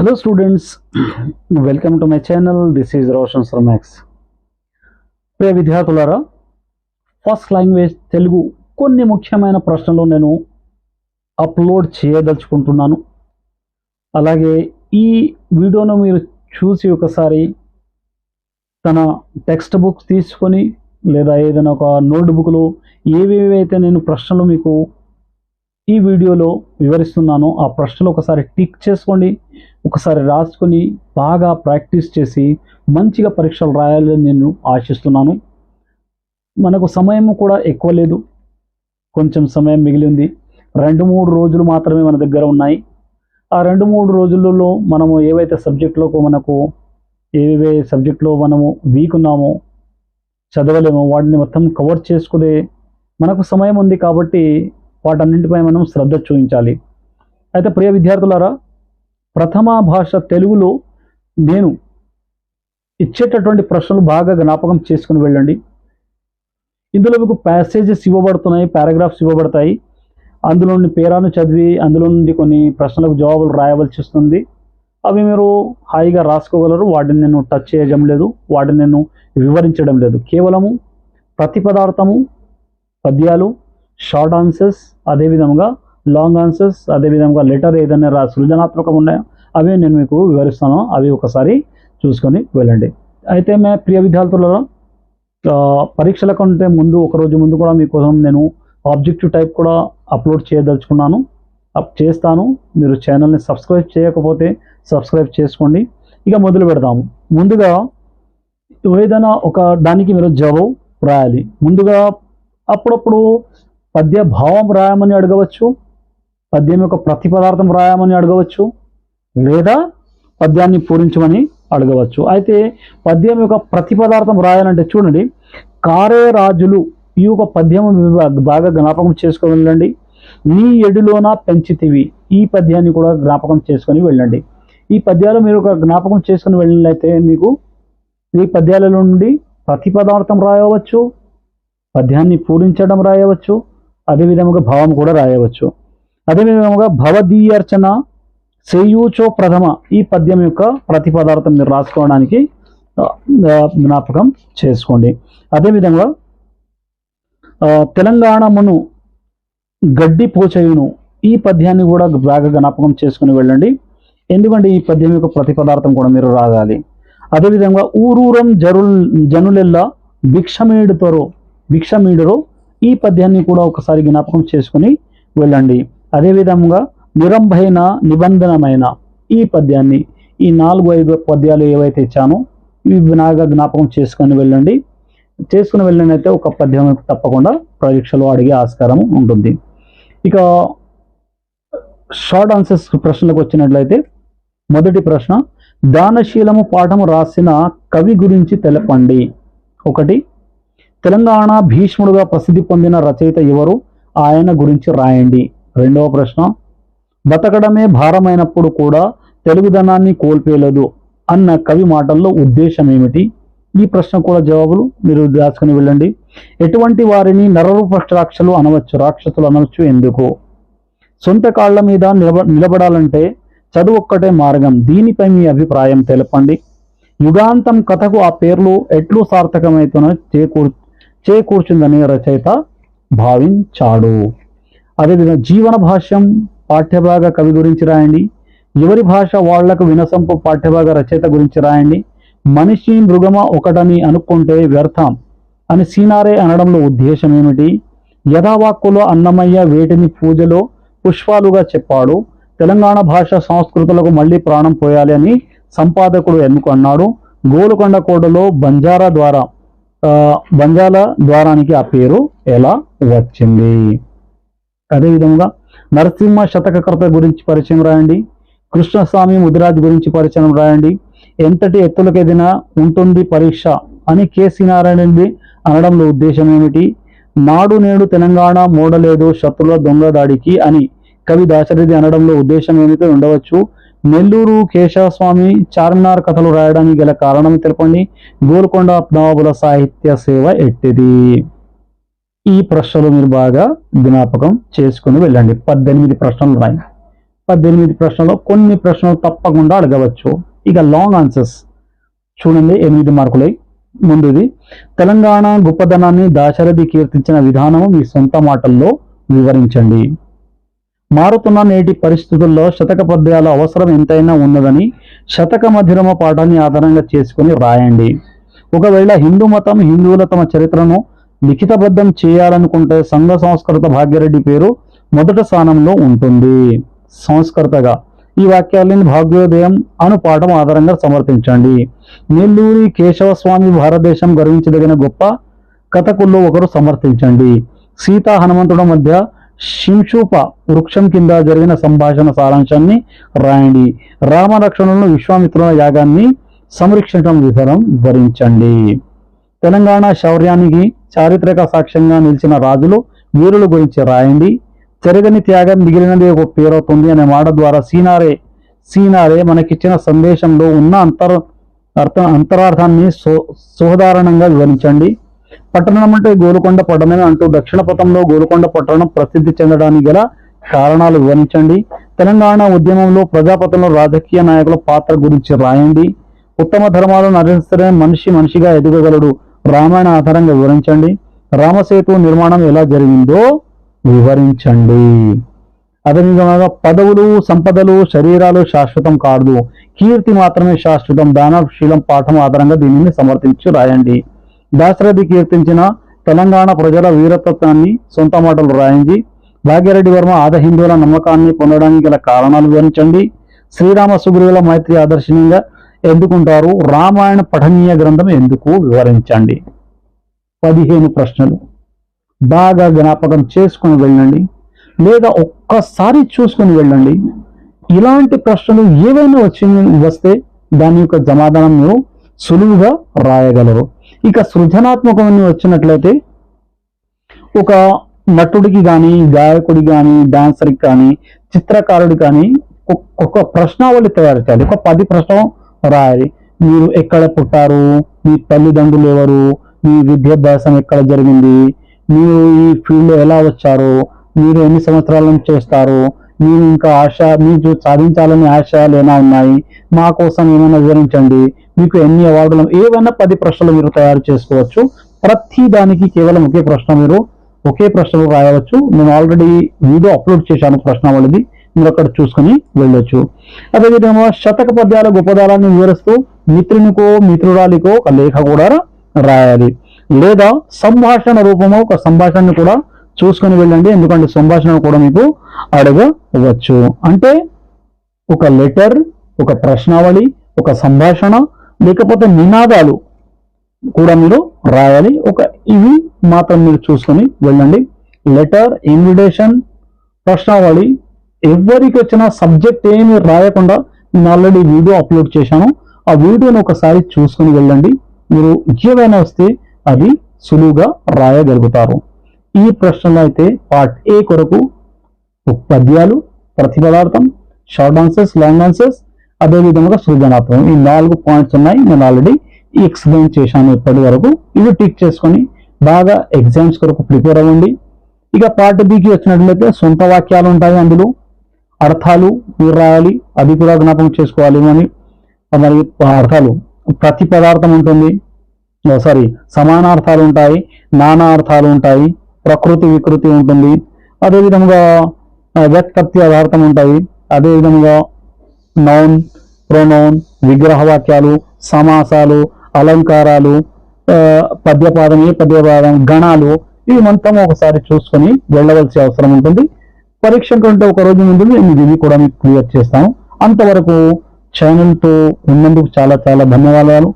Hello students welcome to my channel this is Roshan max ప్రియ విద్యార్థులారా first language Telugu కొన్ని ముఖ్యమైన ప్రశ్నలు నేను అప్లోడ్ చేయదలుచుకుంటున్నాను. అలాగే ఈ వీడియోను మీరు చూసి ఒకసారి తన టెక్స్ట్ బుక్స్ తీసుకొని లేదా ఏదైనా ఒక నోట్ బుక్లో ఏవేవి అయితే నేను ప్రశ్నలు మీకు ఈ వీడియోలో వివరిస్తున్నాను. ఆ ప్రశ్నలు ఒకసారి టిక్ చేసుకోండి. ఒకసారి రాసుకొని బాగా ప్రాక్టీస్ చేసి మంచిగా పరీక్షలు రాయాలని నేను ఆశిస్తున్నాను. మనకు సమయం కూడా ఎక్కువ లేదు. కొంచెం సమయం మిగిలింది. రెండు మూడు రోజులు మాత్రమే మన దగ్గర ఉన్నాయి. ఆ రెండు మూడు రోజులలో మనము ఏవైతే సబ్జెక్టులకు మనకు ఏవే సబ్జెక్టులో మనము వీక్ ఉన్నామో చదవలేమో వాటిని మొత్తం కవర్ చేసుకునే మనకు సమయం ఉంది కాబట్టి వాటన్నింటిపై మనం శ్రద్ధ చూపించాలి. అయితే ప్రియ విద్యార్థులారా ప్రథమ భాష తెలుగులో నేను ఇచ్చేటటువంటి ప్రశ్నలు బాగా జ్ఞాపకం చేసుకుని వెళ్ళండి. ఇందులో మీకు ప్యాసేజెస్ ఇవ్వబడుతున్నాయి పారాగ్రాఫ్స్ ఇవ్వబడతాయి. అందులో నుండి పేరాను చదివి అందులో నుండి కొన్ని ప్రశ్నలకు జవాబులు రాయవలసి వస్తుంది. అవి మీరు హాయిగా రాసుకోగలరు. వాటిని నేను టచ్ చేయడం లేదు. వాటిని నేను వివరించడం లేదు. కేవలము ప్రతి పదార్థము పద్యాలు షార్ట్ ఆన్సర్స్ అదేవిధంగా లాంగ్ ఆన్సర్స్ అదేవిధంగా లెటర్ ఏదైనా రా సృజనాత్మకం ఉన్నాయో? అవి నేను మీకు వివరిస్తాను. అవి ఒకసారి చూసుకొని వెళ్ళండి. అయితే మే ప్రియ విద్యార్థులలో పరీక్షల కంటే ముందు ఒక రోజు ముందు కూడా మీకోసం నేను ఆబ్జెక్టివ్ టైప్ కూడా అప్లోడ్ చేయదలుచుకున్నాను. అప్ చేస్తాను. మీరు ఛానల్ని సబ్స్క్రైబ్ చేయకపోతే సబ్స్క్రైబ్ చేసుకోండి. ఇక మొదలు పెడదాము. ముందుగా ఏదైనా ఒక దానికి మీరు జవాబు రాయాలి. ముందుగా అప్పుడప్పుడు పద్య భావం రాయమని అడగవచ్చు పద్యం యొక్క ప్రతి పదార్థం రాయమని అడగవచ్చు లేదా పద్యాన్ని పూరించమని అడగవచ్చు. అయితే పద్యం యొక్క ప్రతి పదార్థం రాయాలంటే చూడండి కారే రాజులు ఈ యొక్క పద్యం బాగా జ్ఞాపకం చేసుకొని వెళ్ళండి. నీ ఎడులోన పెంచితివి. ఈ పద్యాన్ని కూడా జ్ఞాపకం చేసుకొని వెళ్ళండి. ఈ పద్యాలు మీరు ఒక జ్ఞాపకం చేసుకొని వెళ్ళినట్లయితే మీకు ఈ పద్యాల నుండి ప్రతి పదార్థం రాయవచ్చు పద్యాన్ని పూరించడం రాయవచ్చు అదేవిధముగా భావం కూడా రాయవచ్చు. అదేవిధముగా భవదీయర్చన సేయూచో ప్రథమ ఈ పద్యం యొక్క ప్రతి పదార్థం మీరు రాసుకోవడానికి జ్ఞాపకం చేసుకోండి. అదేవిధంగా తెలంగాణమును గడ్డి పోచయును ఈ పద్యాన్ని కూడా బాగా జ్ఞాపకం చేసుకుని వెళ్ళండి. ఎందుకంటే ఈ పద్యం యొక్క ప్రతి పదార్థం కూడా మీరు రాగాలి అదేవిధంగా ఊరూరం జరుల్ జనులెల్లా భిక్షమీడుతరో భిక్షమీడురో ఈ పద్యాన్ని కూడా ఒకసారి జ్ఞాపకం చేసుకుని వెళ్ళండి. అదేవిధంగా నిరంభైన నిబంధనమైన ఈ పద్యాన్ని ఈ నాలుగు ఐదు పద్యాలు ఏవైతే ఇచ్చానో ఇవి బాగా జ్ఞాపకం చేసుకొని వెళ్ళండి. చేసుకుని వెళ్ళండి అయితే ఒక పద్యం తప్పకుండా పరీక్షలో అడిగే ఆస్కారం ఉంటుంది. ఇక షార్ట్ ఆన్సర్స్ ప్రశ్నలకు వచ్చినట్లయితే మొదటి ప్రశ్న దానశీలము పాఠము రాసిన కవి గురించి తెలపండి. ఒకటి తెలంగాణ భీష్ముడుగా ప్రసిద్ధి పొందిన రచయిత ఎవరు? ఆయన గురించి రాయండి. రెండవ ప్రశ్న బతకడమే భారమైనప్పుడు కూడా తెలుగుదనాన్ని కోల్పోయలేదు అన్న కవి మాటల్లో ఉద్దేశం ఏమిటి ఈ ప్రశ్న కూడా జవాబులు మీరు దాచుకుని వెళ్ళండి. ఎటువంటి వారిని నరరూప రాక్షసులు అనవచ్చు రాక్షసులు అనవచ్చు ఎందుకు? సొంత కాళ్ళ మీద నిలబ నిలబడాలంటే చదువు ఒక్కటే మార్గం. దీనిపై మీ అభిప్రాయం తెలపండి. యుగాంతం కథకు ఆ పేర్లు ఎట్లు సార్థకమైతున్న చేకూర్ చేకూర్చుందని రచయిత భావించాడు. అదేవిధంగా జీవన భాష్యం పాఠ్యభాగ కవి గురించి రాయండి. ఎవరి భాష వాళ్ళకు వినసంపు పాఠ్యభాగ రచయిత గురించి రాయండి. మనిషి మృగమ ఒకటని అనుకుంటే వ్యర్థం అని సీనారే అనడంలో ఉద్దేశం ఏమిటి? యథావాక్కులో అన్నమయ్య వేటిని పూజలో పుష్పాలుగా చెప్పాడు. తెలంగాణ భాష సంస్కృతులకు మళ్ళీ ప్రాణం పోయాలి అని సంపాదకుడు ఎన్నుకున్నాడు గోలుకొండ కోటలో బంజారా ద్వారా బంజాల ద్వారానికి ఆ పేరు ఎలా వచ్చింది? అదేవిధంగా నరసింహ శతకకర్త గురించి పరిచయం రాయండి. కృష్ణస్వామి ముదిరాజ్ గురించి పరిచయం రాయండి. ఎంతటి ఎత్తులకేదైనా ఉంటుంది పరీక్ష అని కేసీ నారాయణది అనడంలో ఉద్దేశం ఏమిటి? నాడు నేడు తెలంగాణ మూడలేదు శత్రుల దొంగ దాడికి అని కవి దాశరథి అనడంలో ఉద్దేశం ఏమిటో ఉండవచ్చు. నెల్లూరు కేశవస్వామి చార్మినార్ కథలు రాయడానికి గల కారణం తెలపండి. గోల్కొండ నవాబుల సాహిత్య సేవ ఎట్టిది? ఈ ప్రశ్నలు మీరు బాగా జ్ఞాపకం చేసుకుని వెళ్ళండి. పద్దెనిమిది ప్రశ్నలు రాయి పద్దెనిమిది ప్రశ్నలు కొన్ని ప్రశ్నలు తప్పకుండా అడగవచ్చు. ఇక లాంగ్ ఆన్సర్స్ చూడండి ఎనిమిది మార్కులై. ముందుది తెలంగాణ గొప్పదనాన్ని దాశరథి కీర్తించిన విధానం మీ సొంత మాటల్లో వివరించండి. మారుతున్న నేటి పరిస్థితుల్లో శతక పద్యాల అవసరం ఎంతైనా ఉన్నదని శతక మధిరమ పాఠాన్ని ఆధారంగా చేసుకుని రాయండి ఒకవేళ హిందూ మతం హిందువుల తమ చరిత్రను లిఖితబద్ధం చేయాలనుకుంటే సంఘ సంస్కృత భాగ్యరెడ్డి పేరు మొదటి స్థానంలో ఉంటుంది. సంస్కృతగా ఈ వాక్యాలని భాగ్యోదయం అను పాఠం ఆధారంగా సమర్పించండి. నెల్లూరి కేశవస్వామి భారతదేశం గర్వించదగిన గొప్ప కథకుల్లో ఒకరు సమర్థించండి. సీతా హనుమంతుడు మధ్య శింషూప వృక్షం కింద జరిగిన సంభాషణ సారాంశాన్ని రాయండి. రామరక్షణలను విశ్వామిత్రుల యాగాన్ని సంరక్షించడం విధానం వివరించండి తెలంగాణ శౌర్యానికి చారిత్రక సాక్ష్యంగా నిలిచిన రాజులు వీరుల గురించి రాయండి. జరగని త్యాగం మిగిలినది ఒక పేరవుతుంది అనే మాట ద్వారా సీనారే సీనారే మనకిచ్చిన సందేశంలో ఉన్న అంతర్ అర్థ అంతరార్థాన్ని సో సోదారణంగా వివరించండి. పట్టణం అంటే గోలుకొండ పట్టణమే అంటూ దక్షిణ పథంలో గోలుకొండ పట్టణం ప్రసిద్ధి చెందడానికి గల కారణాలు వివరించండి. తెలంగాణ ఉద్యమంలో ప్రజాపతంలో రాజకీయ నాయకుల పాత్ర గురించి రాయండి. ఉత్తమ ధర్మాలు అనుసరిస్తే మనిషి మనిషిగా ఎదగగలడు. రామాయణ ఆధారంగా వివరించండి. రామసేతు నిర్మాణం ఎలా జరిగిందో వివరించండి. అదేవిధంగా పదవులు సంపదలు శరీరాలు శాశ్వతం కాదు. కీర్తి మాత్రమే శాశ్వతం. దానశీలం పాఠం ఆధారంగా దీనిని సమర్థించి రాయండి. దాశరథి కీర్తించిన తెలంగాణ ప్రజల వీరతత్వాన్ని సొంత మాటలు రాయించి భాగ్యరెడ్డి వర్మ ఆద హిందువుల నమ్మకాన్ని పొందడానికి గల కారణాలు వివరించండి. శ్రీరామ సుగ్రీవుల మైత్రి ఆదర్శనీయంగా ఎందుకుంటారు? రామాయణ పఠనీయ గ్రంథం ఎందుకు వివరించండి? పదిహేను ప్రశ్నలు. బాగా జ్ఞాపకం చేసుకుని వెళ్ళండి. లేదా ఒక్కసారి చూసుకుని వెళ్ళండి. ఇలాంటి ప్రశ్నలు ఏవైనా వచ్చి వస్తే దాని యొక్క సమాధానం మీరు సులువుగా రాయగలరు. ఇక సృజనాత్మకమని వచ్చినట్లయితే ఒక నటుడికి కానీ గాయకుడికి కానీ డాన్సర్కి కానీ చిత్రకారుడి కానీ ఒక ప్రశ్నావళి తయారు చేయాలి. ఒక పది ప్రశ్న రాయాలి. మీరు ఎక్కడ పుట్టారు? మీ తల్లిదండ్రులు ఎవరు? మీ విద్యాభ్యాసం ఎక్కడ జరిగింది? మీరు ఈ ఫీల్డ్ ఎలా వచ్చారు? మీరు ఎన్ని సంవత్సరాల నుంచి చేస్తారు? మీరు ఇంకా ఆశ మీరు సాధించాలని ఆశయాలు ఏమైనా ఉన్నాయి? మా కోసం ఏమైనా వివరించండి. మీకు ఎన్ని అవార్డులు ఏవైనా పది ప్రశ్నలు మీరు తయారు చేసుకోవచ్చు. ప్రతి దానికి కేవలం ఒకే ప్రశ్న మీరు ఒకే ప్రశ్నలు రాయవచ్చు. నేను ఆల్రెడీ వీడియో అప్లోడ్ చేశాను ప్రశ్నావళిది. మీరు అక్కడ చూసుకుని వెళ్ళొచ్చు. అదేవిధంగా శతక పద్యాల గొప్పదాలని వివరిస్తూ మిత్రునికో మిత్రురాలికో ఒక లేఖ కూడా రాయాలి. లేదా సంభాషణ రూపంలో ఒక సంభాషణను కూడా చూసుకొని వెళ్ళండి ఎందుకంటే సంభాషణ కూడా మీకు అడగవచ్చు. అంటే ఒక లెటర్ ఒక ప్రశ్నావళి ఒక సంభాషణ లేకపోతే నినాదాలు కూడా మీరు రాయాలి. ఒక ఇవి మాత్రం మీరు చూసుకొని వెళ్ళండి. లెటర్ ఇన్విటేషన్ ప్రశ్నావళి ఎవరికి వచ్చిన సబ్జెక్ట్ ఏమి రాయకుండా నేను ఆల్రెడీ వీడియో అప్లోడ్ చేశాను. ఆ వీడియోని ఒకసారి చూసుకొని వెళ్ళండి. మీరు ఏవైనా వస్తే అది సులువుగా రాయగలుగుతారు. ఈ ప్రశ్నలు అయితే పార్ట్ ఏ కొరకు పద్యాలు ప్రతిపదార్థం షార్ట్ ఆన్సర్స్ లాంగ్ ఆన్సర్స్ అదేవిధంగా సృజనాత్మకం. ఈ నాలుగు పాయింట్స్ ఉన్నాయి. నేను ఆల్రెడీ ఎక్స్ప్లెయిన్ చేశాను ఇప్పటి వరకు. ఇవి టిక్ చేసుకొని బాగా ఎగ్జామ్స్ కొరకు ప్రిపేర్ అవ్వండి. ఇక పార్ట్ బికి వచ్చినట్లయితే సొంత వాక్యాలు ఉంటాయి అందులో. అర్థాలు మీరు రాయాలి అది కూడా జ్ఞాపకం చేసుకోవాలి అని. మరి అర్థాలు ప్రతి పదార్థం ఉంటుంది సారీ సమానార్థాలు ఉంటాయి నానా అర్థాలు ఉంటాయి. ప్రకృతి వికృతి ఉంటుంది. అదేవిధంగా ఆ, వ్యక్తప్తి ఉంటాయి. అదేవిధంగా నౌన్ ప్రొనౌన్ విగ్రహ వాక్యాలు సమాసాలు అలంకారాలు పద్యపాదం ఏ పద్యపాదం గణాలు ఇవి మొత్తం ఒకసారి చూసుకొని వెళ్ళవలసి అవసరం ఉంటుంది. పరీక్ష కంటే ఒక రోజు ముందు నేను ఇది కూడా మీకు క్లియర్ చేస్తాను. అంతవరకు ఛానల్తో ఉన్నందుకు చాలా చాలా ధన్యవాదాలు.